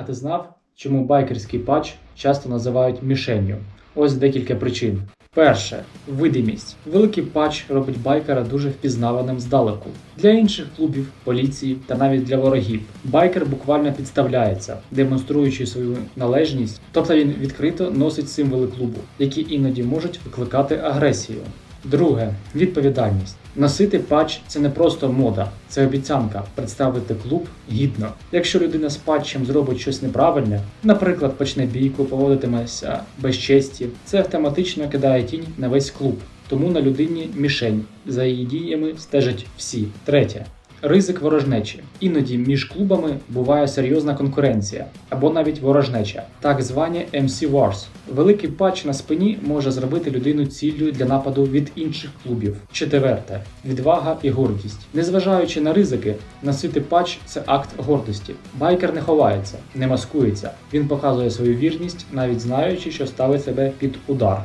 А ти знав, чому байкерський патч часто називають мішенню? Ось декілька причин. Перше видимість. Великий патч робить байкера дуже впізнаваним здалеку. Для інших клубів, поліції та навіть для ворогів. Байкер буквально підставляється, демонструючи свою належність, тобто він відкрито носить символи клубу, які іноді можуть викликати агресію. Друге відповідальність. Носити патч це не просто мода, це обіцянка представити клуб гідно. Якщо людина з патчем зробить щось неправильне, наприклад, почне бійку, поводитиметься без честі, це автоматично кидає тінь на весь клуб. Тому на людині мішень за її діями стежать всі. Третє. Ризик ворожнечі. Іноді між клубами буває серйозна конкуренція або навіть ворожнеча, так звані MC Wars. Великий патч на спині може зробити людину ціллю для нападу від інших клубів. Четверте відвага і гордість. Незважаючи на ризики, носити патч це акт гордості. Байкер не ховається, не маскується. Він показує свою вірність, навіть знаючи, що ставить себе під удар.